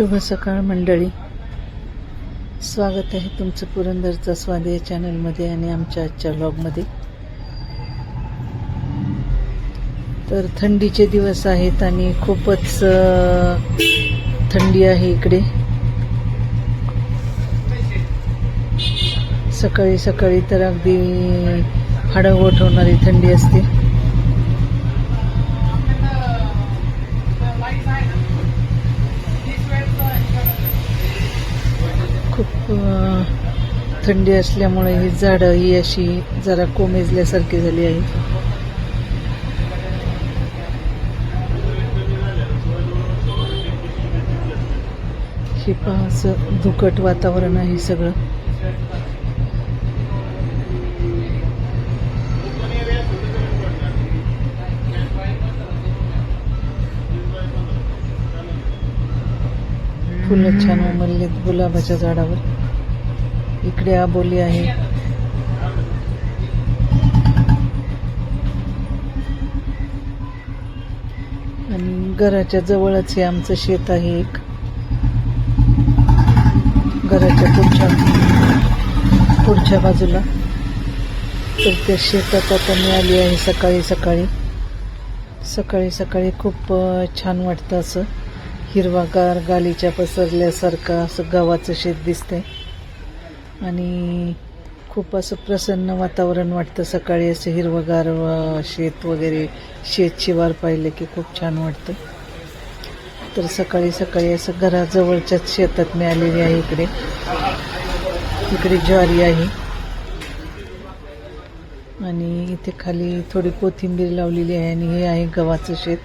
शुभ सकाळ मंडळी. स्वागत आहे तुमचं पुरंदरचा स्वाद या चॅनलमध्ये आणि आमच्या आजच्या व्लॉगमध्ये तर थंडीचे दिवस आहेत आणि खूपच थंडी आहे इकडे. सकाळी सकाळी तर अगदी हाडं होणारी थंडी असते. खूप थंडी असल्यामुळे ही झाडं ही अशी जरा कोमेजल्यासारखी झाली आहे. हे पहा असं धुकट वातावरण आहे सगळं. फुलं छान उमरलेत गुलाबाच्या झाडावर. इकडे आबोली आहे. आणि घराच्या जवळच हे आमचं शेत आहे एक. घराच्या पुढच्या पुढच्या बाजूला. तर त्या शेतात आता मी आली आहे सकाळी सकाळी. सकाळी सकाळी खूप छान वाटतं असं. हिरवागार गालीच्या पसरल्यासारखं असं गव्हाचं शेत दिसतंय. आणि खूप असं प्रसन्न वातावरण वाटतं सकाळी असं हिरवगार शेत वगैरे शेत शिवार पाहिलं की खूप छान वाटतं. तर सकाळी सकाळी असं घराजवळच्याच शेतात मी आलेली आहे इकडे. इकडे ज्वारी आहे. आणि इथे खाली थोडी कोथिंबीर लावलेली आहे आणि हे आहे गव्हाचं शेत.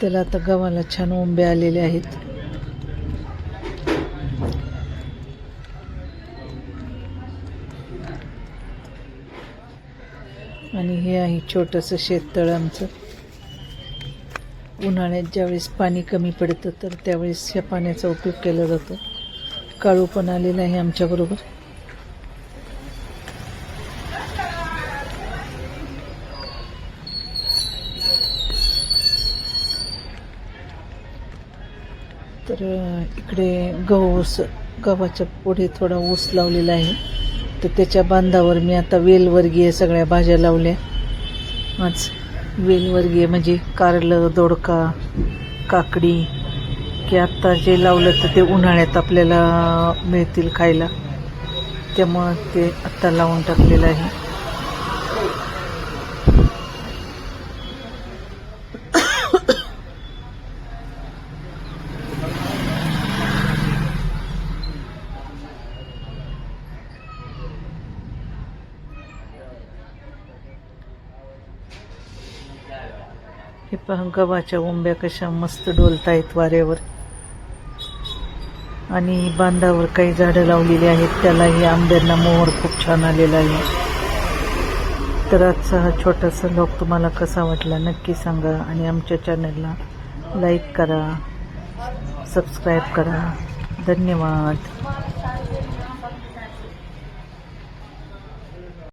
त्याला आता गव्हाला छान ओंबे आलेले आहेत. आणि हे आहे छोटंसं शेततळ आमचं. उन्हाळ्यात ज्यावेळेस पाणी कमी पडतं तर त्यावेळेस ह्या पाण्याचा उपयोग केला जातो. काळू पण आलेला आहे आमच्याबरोबर. तर इकडे गहू ऊस गव्हाच्या पुढे थोडा ऊस लावलेला आहे. तर त्याच्या बांधावर मी आता वेलवर्गीय सगळ्या भाज्या लावल्या. आज वेलवर्गीय म्हणजे कारलं दोडका काकडी की आत्ता जे लावलं तर ते उन्हाळ्यात आपल्याला मिळतील खायला. त्यामुळं ते आत्ता लावून टाकलेलं आहे. हे पहा गव्हाच्या उंब्या कशा मस्त डोलतायत वाऱ्यावर. आणि बांधावर काही झाडं लावलेली आहेत त्यालाही आंब्यांना मोहर खूप छान आलेला आहे. तर आजचा हा छोटासा लॉक तुम्हाला कसा वाटला नक्की सांगा आणि आमच्या चॅनलला लाईक करा सबस्क्राईब करा. धन्यवाद.